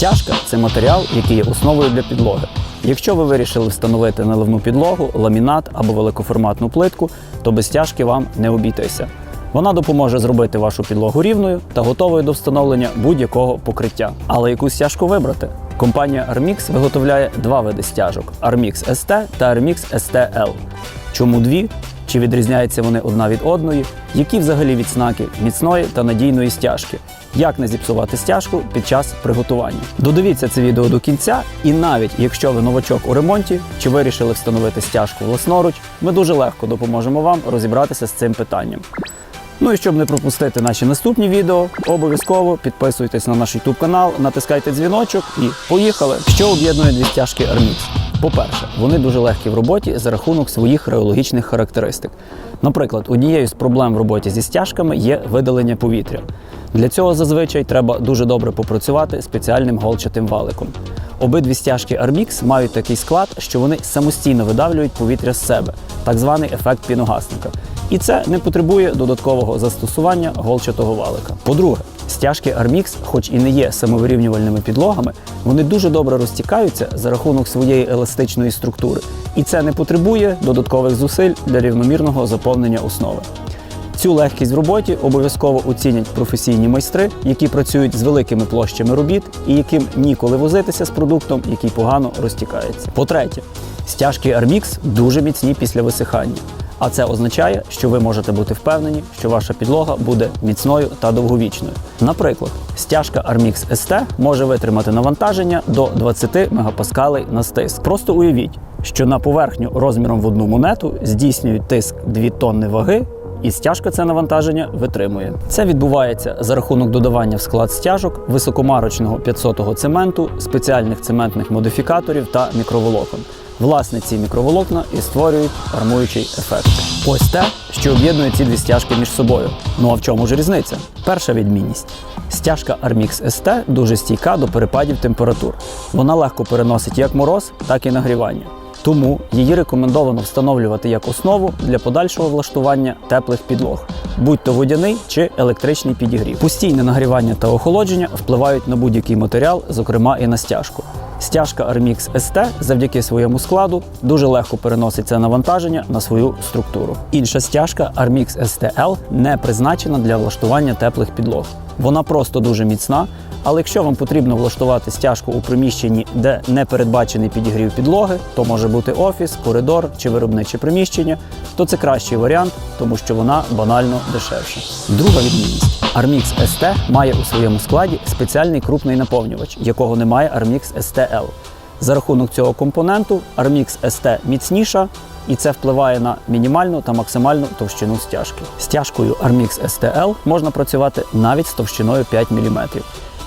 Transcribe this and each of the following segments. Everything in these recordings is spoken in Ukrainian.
Стяжка це матеріал, який є основою для підлоги. Якщо ви вирішили встановити наливну підлогу, ламінат або великоформатну плитку, то без стяжки вам не обійтися. Вона допоможе зробити вашу підлогу рівною та готовою до встановлення будь-якого покриття. Але яку стяжку вибрати? Компанія Armix виготовляє два види стяжок: Armix ST та Armix STL. Чому дві? Чи відрізняються вони одна від одної? Які взагалі відзнаки міцної та надійної стяжки? Як не зіпсувати стяжку під час приготування? Додивіться це відео до кінця, і навіть якщо ви новачок у ремонті чи вирішили встановити стяжку власноруч, ми дуже легко допоможемо вам розібратися з цим питанням. Ну і щоб не пропустити наші наступні відео, обов'язково підписуйтесь на наш YouTube канал, натискайте дзвіночок і поїхали. Що об'єднує дві стяжки Armix? По-перше, вони дуже легкі в роботі за рахунок своїх реологічних характеристик. Наприклад, однією з проблем в роботі зі стяжками є видалення повітря. Для цього зазвичай треба дуже добре попрацювати спеціальним голчатим валиком. Обидві стяжки Armix мають такий склад, що вони самостійно видавлюють повітря з себе, так званий ефект піногасника. І це не потребує додаткового застосування голчатого валика. По-друге, стяжки Armix, хоч і не є самовирівнювальними підлогами, вони дуже добре розтікаються за рахунок своєї еластичної структури, і це не потребує додаткових зусиль для рівномірного заповнення основи. Цю легкість в роботі обов'язково оцінять професійні майстри, які працюють з великими площами робіт і яким ніколи возитися з продуктом, який погано розтікається. По-третє, стяжки Armix дуже міцні після висихання. А це означає, що ви можете бути впевнені, що ваша підлога буде міцною та довговічною. Наприклад, стяжка Armix ST може витримати навантаження до 20 мегапаскалей на стиск. Просто уявіть, що на поверхню розміром в одну монету здійснюють тиск 2 тонни ваги. І стяжка це навантаження витримує. Це відбувається за рахунок додавання в склад стяжок високомарочного 500-го цементу, спеціальних цементних модифікаторів та мікроволокон. Власне, ці мікроволокна і створюють армуючий ефект. Ось те, що об'єднує ці дві стяжки між собою. Ну а в чому ж різниця? Перша відмінність. Стяжка Armix ST дуже стійка до перепадів температур. Вона легко переносить як мороз, так і нагрівання. Тому її рекомендовано встановлювати як основу для подальшого влаштування теплих підлог, будь то водяний чи електричний підігрів. Постійне нагрівання та охолодження впливають на будь-який матеріал, зокрема і на стяжку. Стяжка Armix ST завдяки своєму складу дуже легко переносить це навантаження на свою структуру. Інша стяжка Armix STL не призначена для влаштування теплих підлог. Вона просто дуже міцна, але якщо вам потрібно влаштувати стяжку у приміщенні, де не передбачений підігрів підлоги, то може бути офіс, коридор чи виробниче приміщення, то це кращий варіант, тому що вона банально дешевша. Друга відмінність. Armix ST має у своєму складі спеціальний крупний наповнювач, якого немає Armix STL. За рахунок цього компоненту Armix ST міцніша, і це впливає на мінімальну та максимальну товщину стяжки. Стяжкою Armix STL можна працювати навіть з товщиною 5 мм.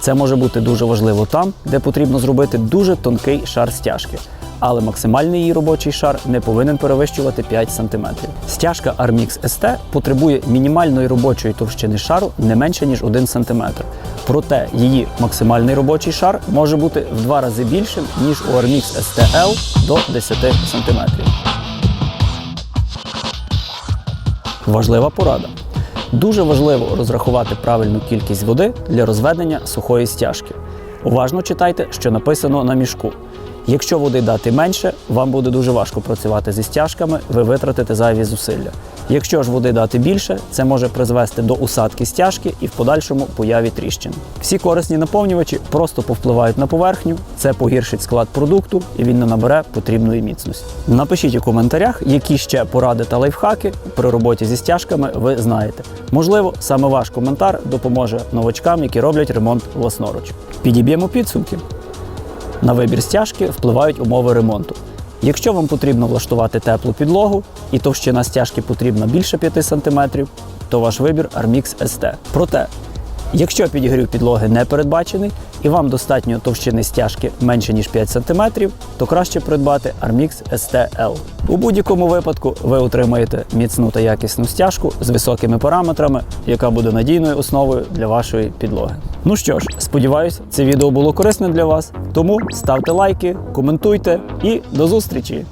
Це може бути дуже важливо там, де потрібно зробити дуже тонкий шар стяжки. Але максимальний її робочий шар не повинен перевищувати 5 см. Стяжка Armix ST потребує мінімальної робочої товщини шару не менше ніж 1 см. Проте її максимальний робочий шар може бути в два рази більшим, ніж у Armix STL до 10 см. Важлива порада. Дуже важливо розрахувати правильну кількість води для розведення сухої стяжки. Уважно читайте, що написано на мішку. Якщо води дати менше, вам буде дуже важко працювати зі стяжками, ви витратите зайві зусилля. Якщо ж води дати більше, це може призвести до усадки стяжки і в подальшому появі тріщин. Всі корисні наповнювачі просто повпливають на поверхню, це погіршить склад продукту і він не набере потрібної міцності. Напишіть у коментарях, які ще поради та лайфхаки при роботі зі стяжками ви знаєте. Можливо, саме ваш коментар допоможе новачкам, які роблять ремонт власноруч. Підіб'ємо підсумки. На вибір стяжки впливають умови ремонту. Якщо вам потрібно влаштувати теплу підлогу і товщина стяжки потрібна більше 5 см, то ваш вибір Armix ST. Проте, якщо підігрів підлоги не передбачений і вам достатньо товщини стяжки менше ніж 5 см, то краще придбати Armix STL. У будь-якому випадку ви отримаєте міцну та якісну стяжку з високими параметрами, яка буде надійною основою для вашої підлоги. Ну що ж, сподіваюсь, це відео було корисне для вас. Тому ставте лайки, коментуйте і до зустрічі!